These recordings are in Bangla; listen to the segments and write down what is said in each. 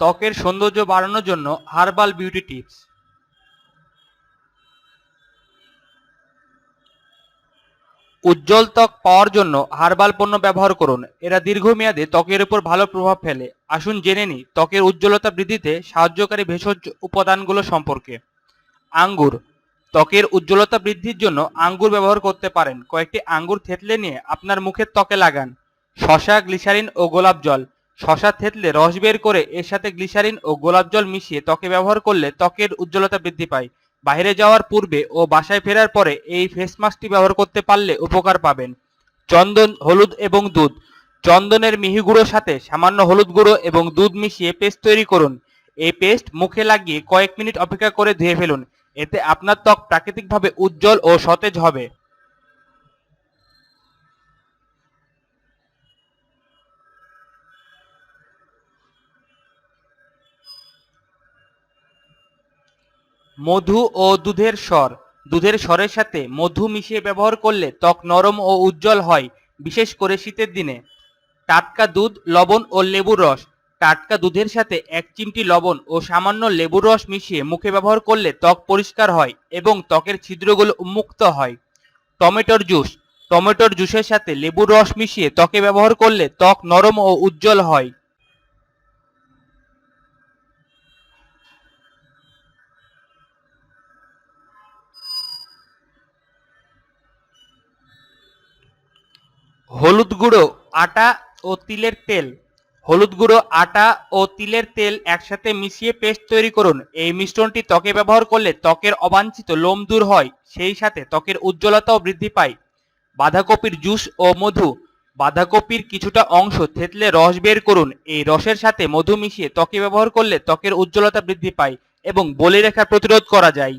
ত্বকের সৌন্দর্য বাড়ানোর জন্য হার্বাল বিউটি টিপস। উজ্জ্বল ত্বক পাওয়ার জন্য হার্বাল পণ্য ব্যবহার করুন। এরা দীর্ঘমেয়াদে ত্বকের উপর ভালো প্রভাব ফেলে। আসুন জেনে নিই, ত্বকের উজ্জ্বলতা বৃদ্ধিতে সাহায্যকারী ভেষজ উপাদানগুলো সম্পর্কে। আঙ্গুর। ত্বকের উজ্জ্বলতা বৃদ্ধির জন্য আঙ্গুর ব্যবহার করতে পারেন। কয়েকটি আঙ্গুর থেতলে নিয়ে আপনার মুখের ত্বকে লাগান। শশা, গ্লিসারিন ও গোলাপ জল। শশা থেতলে রস বের করে এর সাথে গ্লিসারিন ও গোলাপ জল মিশিয়ে ত্বকে ব্যবহার করলে ত্বকের উজ্জ্বলতা বৃদ্ধি পায়। বাইরে যাওয়ার পূর্বে ও বাসায় ফেরার পরে এই ফেস মাস্কটি ব্যবহার করতে পারলে উপকার পাবেন। চন্দন, হলুদ এবং দুধ। চন্দনের মিহি গুঁড়োর সাথে সামান্য হলুদ গুঁড়ো এবং দুধ মিশিয়ে পেস্ট তৈরি করুন। এই পেস্ট মুখে লাগিয়ে কয়েক মিনিট অপেক্ষা করে ধুয়ে ফেলুন। এতে আপনার ত্বক প্রাকৃতিকভাবে উজ্জ্বল ও সতেজ হবে। মধু ও দুধের স্বর। দুধের স্বরের সাথে মধু মিশিয়ে ব্যবহার করলে ত্বক নরম ও উজ্জ্বল হয়, বিশেষ করে শীতের দিনে। টাটকা দুধ, লবণ ও লেবুর রস। টাটকা দুধের সাথে এক চিমটি লবণ ও সামান্য লেবুর রস মিশিয়ে মুখে ব্যবহার করলে ত্বক পরিষ্কার হয় এবং ত্বকের ছিদ্রগুলো উন্মুক্ত হয়। টমেটোর জুস। টমেটোর জুসের সাথে লেবুর রস মিশিয়ে ত্বকে ব্যবহার করলে ত্বক নরম ও উজ্জ্বল হয়। হলুদ গুঁড়ো, আটা ও তিলের তেল। হলুদ গুঁড়ো, আটা ও তিলের তেল একসাথে মিশিয়ে পেস্ট তৈরি করুন। এই মিশ্রণটি ত্বকে ব্যবহার করলে ত্বকের অবাঞ্ছিত লোম দূর হয়, সেই সাথে ত্বকের উজ্জ্বলতাও বৃদ্ধি পায়। বাঁধাকপির জুস ও মধু, বাঁধাকপির কিছুটা অংশ থেতলে রস বের করুন। এই রসের সাথে মধু মিশিয়ে ত্বকে ব্যবহার করলে ত্বকের উজ্জ্বলতা বৃদ্ধি পায় এবং বলে রেখা প্রতিরোধ করা যায়।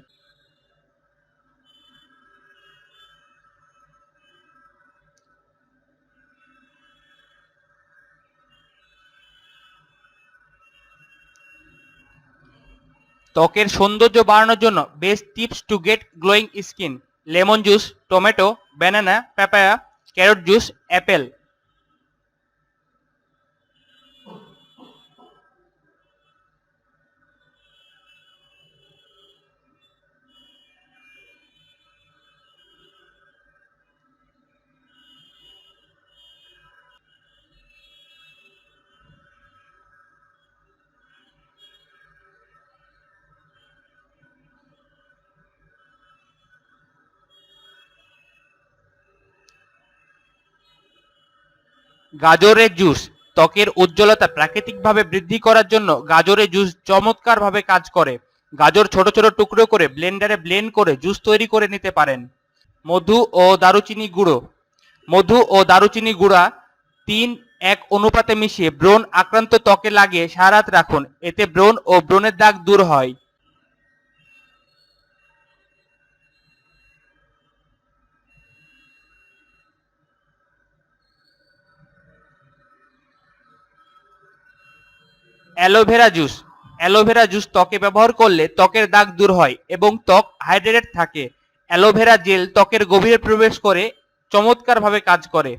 ত্বকের সৌন্দর্য বাড়ানোর জন্য best tips to get glowing skin lemon juice tomato banana papaya carrot juice apple গাজরের জুস, ত্বকের উজ্জ্বলতা প্রাকৃতিকভাবে বৃদ্ধি করার জন্য গাজরের জুস চমৎকারভাবে কাজ করে। গাজর ছোট ছোট টুকরো করে ব্লেন্ডারে ব্লেন্ড করে জুস তৈরি করে নিতে পারেন। মধু ও দারুচিনি গুঁড়ো। মধু ও দারুচিনি গুঁড়া তিন এক অনুপাতে মিশিয়ে ব্রণ আক্রান্ত ত্বকে লাগিয়ে সারা রাত রাখুন। এতে ব্রণ ও ব্রণের দাগ দূর হয়। Aloe vera juice. অ্যালোভেরা জুস ত্বকে ব্যবহার করলে ত্বকের দাগ দূর হয় এবং ত্বক হাইড্রেটেড থাকে। অ্যালোভেরা জেল ত্বকের গভীরে প্রবেশ করে চমৎকারভাবে কাজ করে।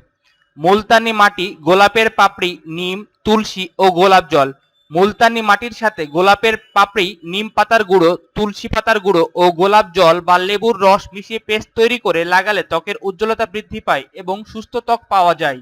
মুলতানি মাটি, গোলাপের পাপড়ি, নিম, তুলসী ও গোলাপ জল। মুলতানি মাটির সাথে গোলাপের পাপড়ি, নিম পাতার গুঁড়ো, তুলসী পাতার গুঁড়ো ও গোলাপ জল বা লেবুর রস মিশিয়ে পেস্ট তৈরি করে লাগালে ত্বকের উজ্জ্বলতা বৃদ্ধি পায় এবং সুস্থ ত্বক পাওয়া যায়।